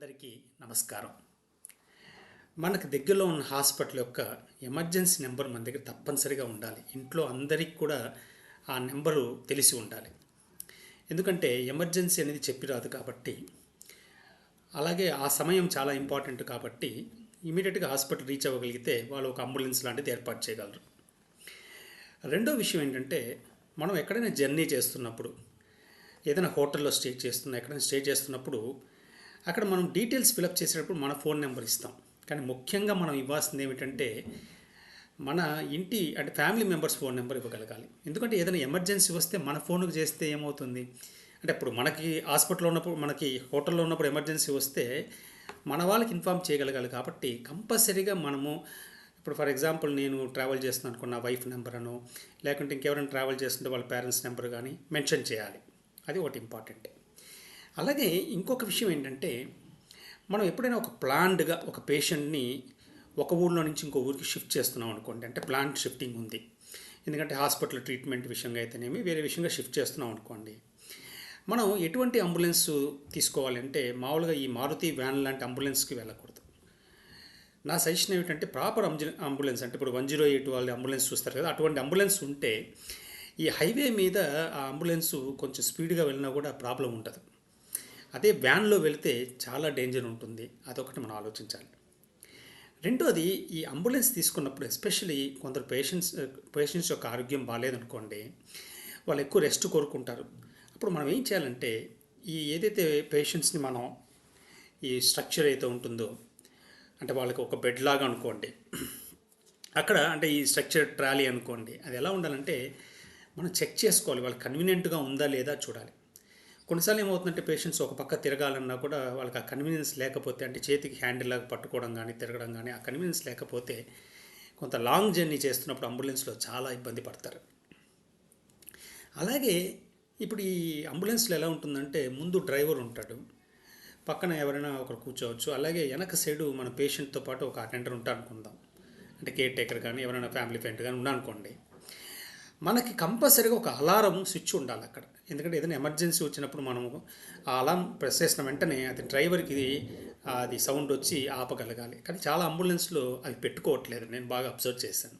అందరికీ నమస్కారం. మనకు దగ్గరలో ఉన్న హాస్పిటల్ యొక్క ఎమర్జెన్సీ నెంబర్ మన దగ్గర తప్పనిసరిగా ఉండాలి. ఇంట్లో అందరికీ కూడా ఆ నెంబరు తెలిసి ఉండాలి. ఎందుకంటే ఎమర్జెన్సీ అనేది చెప్పి రాదు కాబట్టి అలాగే ఆ సమయం చాలా ఇంపార్టెంట్ కాబట్టి ఇమీడియట్గా హాస్పిటల్ రీచ్ అవ్వగలిగితే వాళ్ళు ఒక అంబులెన్స్ లాంటిది ఏర్పాటు చేయగలరు. రెండో విషయం ఏంటంటే మనం ఎక్కడైనా జర్నీ చేస్తున్నప్పుడు ఏదైనా హోటల్లో స్టే చేస్తున్నా ఎక్కడైనా స్టే చేస్తున్నప్పుడు అక్కడ మనం డీటెయిల్స్ ఫిలప్ చేసేటప్పుడు మన ఫోన్ నెంబర్ ఇస్తాం. కానీ ముఖ్యంగా మనం ఇవ్వాల్సింది ఏమిటంటే మన ఇంటి అంటే ఫ్యామిలీ మెంబర్స్ ఫోన్ నెంబర్ ఇవ్వగలగాలి. ఎందుకంటే ఏదైనా ఎమర్జెన్సీ వస్తే మన ఫోన్కి చేస్తే ఏమవుతుంది? అంటే ఇప్పుడు మనకి హాస్పిటల్లో ఉన్నప్పుడు మనకి హోటల్లో ఉన్నప్పుడు ఎమర్జెన్సీ వస్తే మన వాళ్ళకి ఇన్ఫామ్ చేయగలగాలి కాబట్టి కంపల్సరీగా మనము ఇప్పుడు ఫర్ ఎగ్జాంపుల్ నేను ట్రావెల్ చేస్తున్నాను అనుకున్న వైఫ్ నెంబర్ అను లేకుంటే ఇంకెవరైనా ట్రావెల్ చేస్తుంటే వాళ్ళ పేరెంట్స్ నెంబర్ కానీ మెన్షన్ చేయాలి. అది ఒకటి ఇంపార్టెంట్. అలాగే ఇంకొక విషయం ఏంటంటే మనం ఎప్పుడైనా ఒక ప్లాన్డ్గా ఒక పేషెంట్ని ఒక ఊళ్ళో నుంచి ఇంకో ఊరికి షిఫ్ట్ చేస్తున్నాం అనుకోండి అంటే ప్లాన్ షిఫ్టింగ్ ఉంది. ఎందుకంటే హాస్పిటల్ ట్రీట్మెంట్ విషయంగా అయితేనేమి వేరే విషయంగా షిఫ్ట్ చేస్తున్నాం అనుకోండి. మనం ఎటువంటి అంబులెన్స్ తీసుకోవాలంటే మామూలుగా ఈ మారుతి వ్యాన్ లాంటి అంబులెన్స్కి వెళ్ళకూడదు. నా సజెషన్ ఏమిటంటే ప్రాపర్ అంబులెన్స్ అంటే ఇప్పుడు వన్ జీరో ఎయిట్ వాళ్ళు అంబులెన్స్ చూస్తారు కదా అటువంటి అంబులెన్స్ ఉంటే ఈ హైవే మీద ఆ అంబులెన్స్ కొంచెం స్పీడ్గా వెళ్ళినా కూడా ప్రాబ్లం ఉంటుంది అదే వ్యాన్లో వెళితే చాలా డేంజర్ ఉంటుంది. అదొకటి మనం ఆలోచించాలి. రెండోది ఈ అంబులెన్స్ తీసుకున్నప్పుడు ఎస్పెషలీ కొందరు పేషెంట్స్ పేషెంట్స్ యొక్క ఆరోగ్యం బాగాలేదనుకోండి వాళ్ళు ఎక్కువ రెస్ట్ కోరుకుంటారు. అప్పుడు మనం ఏం చేయాలంటే ఈ ఏదైతే పేషెంట్స్ని మనం ఈ స్ట్రక్చర్ అయితే ఉంటుందో అంటే వాళ్ళకి ఒక బెడ్ లాగా అనుకోండి అక్కడ అంటే ఈ స్ట్రక్చర్ ట్రాలీ అనుకోండి అది ఎలా ఉండాలంటే మనం చెక్ చేసుకోవాలి వాళ్ళు కన్వీనియంట్గా ఉందా లేదా చూడాలి. కొన్నిసార్లు ఏమవుతుందంటే పేషెంట్స్ ఒక పక్క తిరగాలన్నా కూడా వాళ్ళకి ఆ కన్వీనియన్స్ లేకపోతే అంటే చేతికి హ్యాండిల్ లాగా పట్టుకోవడం కానీ తిరగడం కానీ ఆ కన్వీనియన్స్ లేకపోతే కొంత లాంగ్ జర్నీ చేస్తున్నప్పుడు అంబులెన్స్లో చాలా ఇబ్బంది పడతారు. అలాగే ఇప్పుడు ఈ అంబులెన్స్లో ఎలా ఉంటుందంటే ముందు డ్రైవర్ ఉంటాడు. పక్కన ఎవరైనా ఒకరు కూర్చోవచ్చు. అలాగే వెనక సైడు మన పేషెంట్తో పాటు ఒక అటెండర్ ఉంటారు అనుకుందాం అంటే కేర్ టేకర్ కానీ ఎవరైనా ఫ్యామిలీ ఫ్రెండ్ కానీ ఉన్నారనుకోండి. మనకి కంపల్సరీగా ఒక అలారం స్విచ్ ఉండాలి అక్కడ. ఎందుకంటే ఏదైనా ఎమర్జెన్సీ వచ్చినప్పుడు మనము ఆ అలారం ప్రెస్ చేసిన వెంటనే అది డ్రైవర్కి అది సౌండ్ వచ్చి ఆపగలగాలి. కానీ చాలా అంబులెన్స్లో అవి పెట్టుకోవట్లేదు. నేను బాగా అబ్జర్వ్ చేశాను.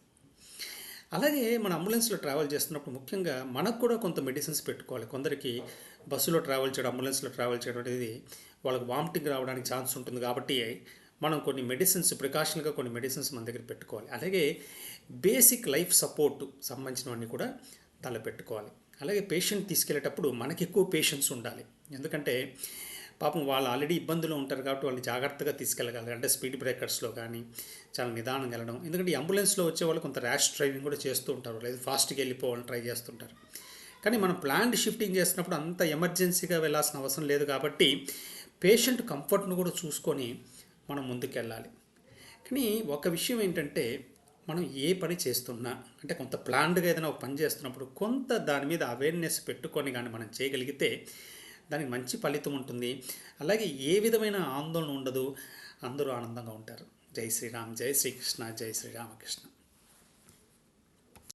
అలాగే మన అంబులెన్స్లో ట్రావెల్ చేస్తున్నప్పుడు ముఖ్యంగా మనకు కూడా కొంత మెడిసిన్స్ పెట్టుకోవాలి. కొందరికి బస్సులో ట్రావెల్ చేయడం అంబులెన్స్లో ట్రావెల్ చేయడం అనేది వాళ్ళకి వామిటింగ్ రావడానికి ఛాన్స్ ఉంటుంది కాబట్టి మనం కొన్ని మెడిసిన్స్ ప్రికాషన్గా కొన్ని మెడిసిన్స్ మన దగ్గర పెట్టుకోవాలి. అలాగే బేసిక్ లైఫ్ సపోర్ట్ సంబంధించినవన్నీ కూడా తలపెట్టుకోవాలి పెట్టుకోవాలి. అలాగే పేషెంట్ తీసుకెళ్ళేటప్పుడు మనకి ఎక్కువ పేషెన్స్ ఉండాలి. ఎందుకంటే పాపం వాళ్ళు ఆల్రెడీ ఇబ్బందులు ఉంటారు కాబట్టి వాళ్ళు జాగ్రత్తగా తీసుకెళ్ళగలరు. అంటే స్పీడ్ బ్రేకర్స్లో కానీ చాలా నిదానంగా వెళ్ళడం. ఎందుకంటే అంబులెన్స్లో వచ్చే వాళ్ళు కొంత ర్యాష్ డ్రైవింగ్ కూడా చేస్తూ ఉంటారు. లేదు ఫాస్ట్గా వెళ్ళిపోవాలని ట్రై చేస్తుంటారు. కానీ మనం ప్లాంట్ షిఫ్టింగ్ చేసినప్పుడు అంత ఎమర్జెన్సీగా వెళ్ళాల్సిన అవసరం లేదు కాబట్టి పేషెంట్ కంఫర్ట్ను కూడా చూసుకొని మనం ముందుకెళ్ళాలి. కానీ ఒక విషయం ఏంటంటే మనం ఏ పని చేస్తున్నా అంటే కొంత ప్లాన్డ్గా ఏదైనా ఒక పని చేస్తున్నప్పుడు కొంత దాని మీద అవేర్నెస్ పెట్టుకొని కానీ మనం చేయగలిగితే దానికి మంచి ఫలితం ఉంటుంది. అలాగే ఏ విధమైన ఆందోళన ఉండదు అందరూ ఆనందంగా ఉంటారు. జై శ్రీరామ్ జై శ్రీకృష్ణ జై శ్రీరామకృష్ణ.